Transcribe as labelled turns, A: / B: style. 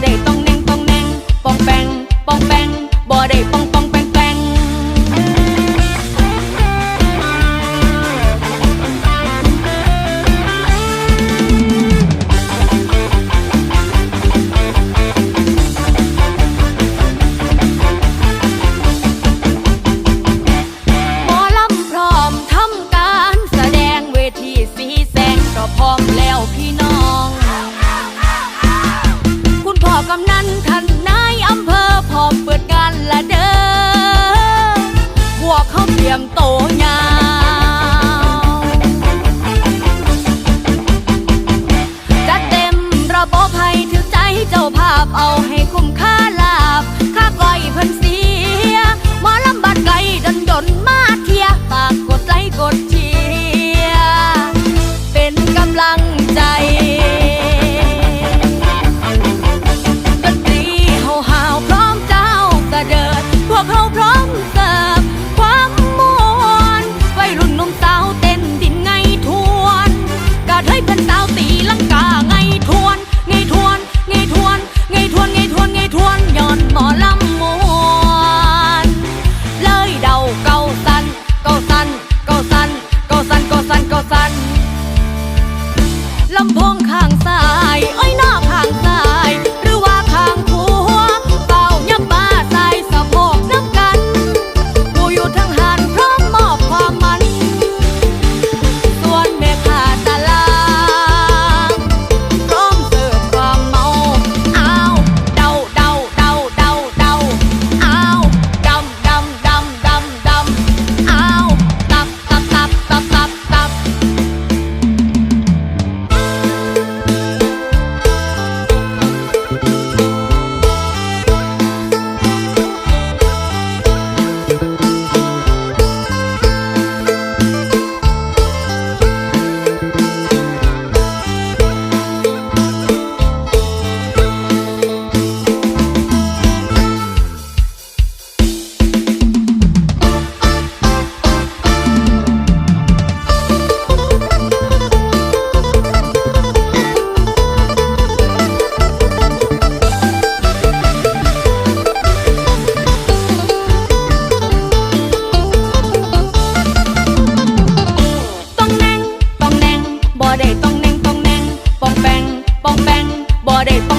A: để đây ต้อง กำนันท่านนายอำเภอพร้อมเปิดงานละเดิอพวกเขาเตรียมโต por el